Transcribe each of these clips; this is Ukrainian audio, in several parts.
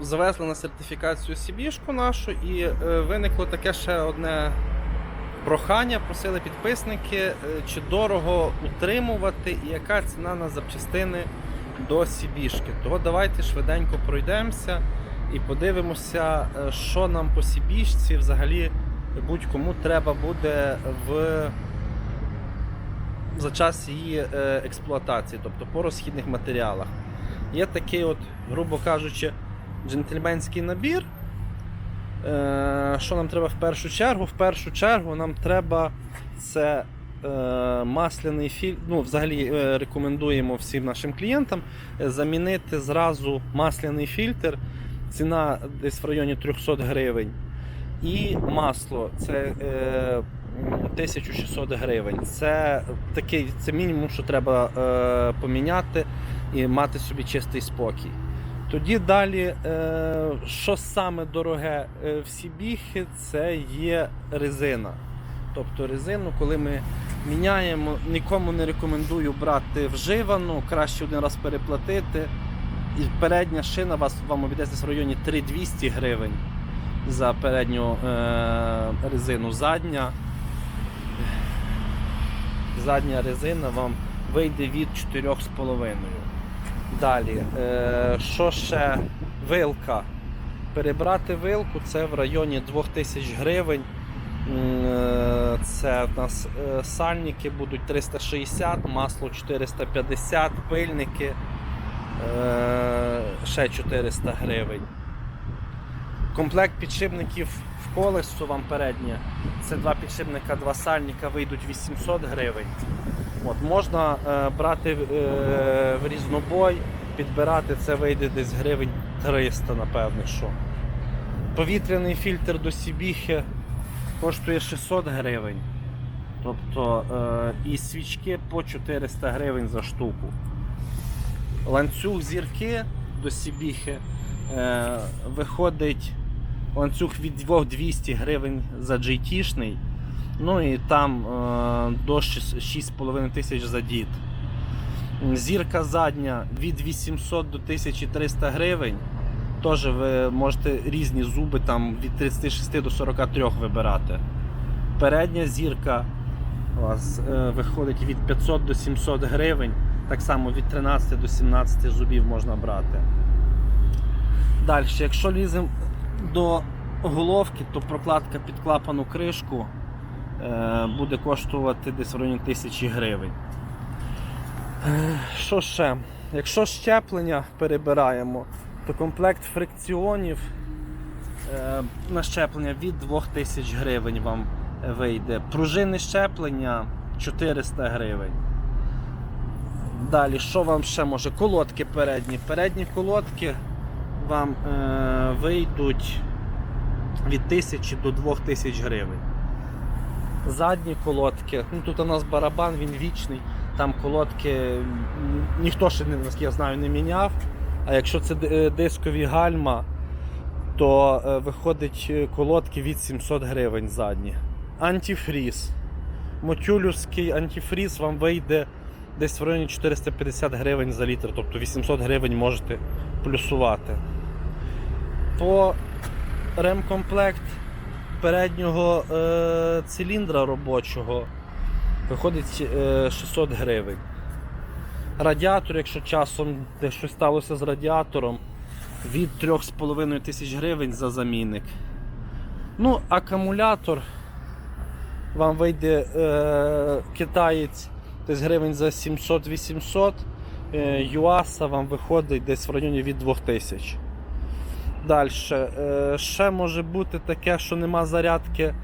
завезли на сертифікацію Сібішку нашу і е, виникло таке ще одне прохання. Просили підписники, е, чи дорого утримувати і яка ціна на запчастини до Сібішки. Того давайте швиденько пройдемося і подивимося, е, що нам по Сібішці взагалі будь-кому треба буде в за час її експлуатації, тобто по розхідних матеріалах. Є такий, от, грубо кажучи, джентльменський набір. Е, Що нам треба в першу чергу? В першу чергу нам треба це е, масляний фільтр. Ну, взагалі е, рекомендуємо всім нашим клієнтам замінити зразу масляний фільтр. Ціна десь в районі 300 гривень. І масло це е, 1600 гривень. Це такий це мінімум, що треба е, поміняти і мати собі чистий спокій. Тоді далі, е, що саме дороге е, в Сібіхи, це є резина. Тобто резину, коли ми міняємо, нікому не рекомендую брати вживану, краще один раз переплатити. І передня шина вас, вам обійдеться в районі 3200 гривень за передню е, резину. Задня, задня резина вам вийде від 4,5. Далі, е, що ще вилка? Перебрати вилку це в районі 2000 гривень. Е, Це в нас е, сальники будуть 360, масло 450, пильники ще 400 гривень. Комплект підшипників в колесо вам переднє. Це два підшипника, два сальника вийдуть 800 гривень. От, можна е, брати е, в різнобой, підбирати, це вийде десь гривень 300, напевне. що. Повітряний фільтр до Сібіхи коштує 600 гривень. Тобто е, і свічки по 400 гривень за штуку. Ланцюг зірки до Сібіхи е, виходить ланцюг від 200 гривень за GT-шний. Ну і там е, до 6,5 тисяч за дід. Зірка задня від 800 до 1300 гривень. Теж ви можете різні зуби там від 36 до 43 вибирати. Передня зірка у вас е, виходить від 500 до 700 гривень. Так само від 13 до 17 зубів можна брати. Далі, якщо ліземо до головки, то прокладка під клапану кришку буде коштувати десь в районі 1000 гривень. Е, Що ще? Якщо щеплення перебираємо, то комплект фрикціонів е, на щеплення від 2000 гривень вам вийде. Пружини щеплення 400 гривень. Далі, що вам ще може? Колодки передні. Передні колодки вам е, вийдуть від 1000 до 2000 гривень. Задні колодки, ну тут у нас барабан, він вічний, там колодки ніхто ще, я знаю, не міняв. А якщо це дискові гальма, то е, виходить е, колодки від 700 гривень задні. Антифріз. Мотюлювський антифріз вам вийде десь в районі 450 гривень за літр, тобто 800 гривень можете плюсувати. По ремкомплект переднього е, циліндра робочого виходить е, 600 гривень. Радіатор, якщо часом десь щось сталося з радіатором, від 3,5 тисяч гривень за замінник. Ну, акумулятор вам вийде е, китаєць десь гривень за 700-800. Е, Юаса вам виходить десь в районі від 2000. Далі. Е, ще може бути таке, що нема зарядки е,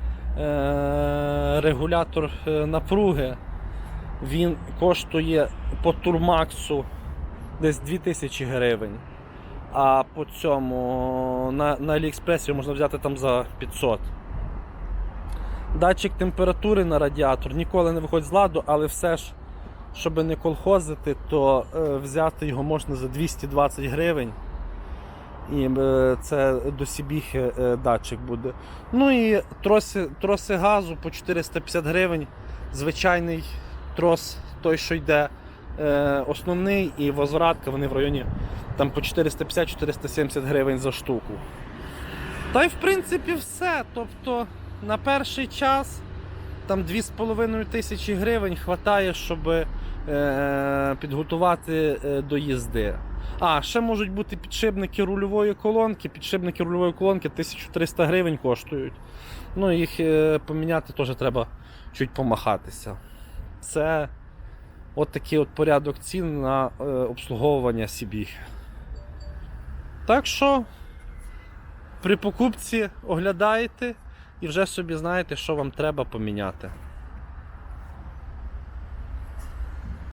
регулятор е, напруги. Він коштує по турмаксу десь 2000 гривень. А по цьому на, на Аліекспресі можна взяти там за 500. Датчик температури на радіатор ніколи не виходить з ладу, але все ж, щоб не колхозити, то взяти його можна за 220 гривень. І е, це до Сібіхи е, датчик буде. Ну і троси, троси газу по 450 гривень. Звичайний трос, той, що йде е, основний, і возвратка, вони в районі там по 450-470 гривень за штуку. Та й в принципі все. Тобто на перший час там 2,5 тисячі гривень хватає, щоб е, підготувати е, до їзди. А, ще можуть бути підшипники рульової колонки. Підшипники рульової колонки 1300 гривень коштують. Ну, їх е, поміняти теж треба чуть помахатися. Це от такий от порядок цін на е, обслуговування Сібіг. Так що при покупці оглядаєте і вже собі знаєте, що вам треба поміняти.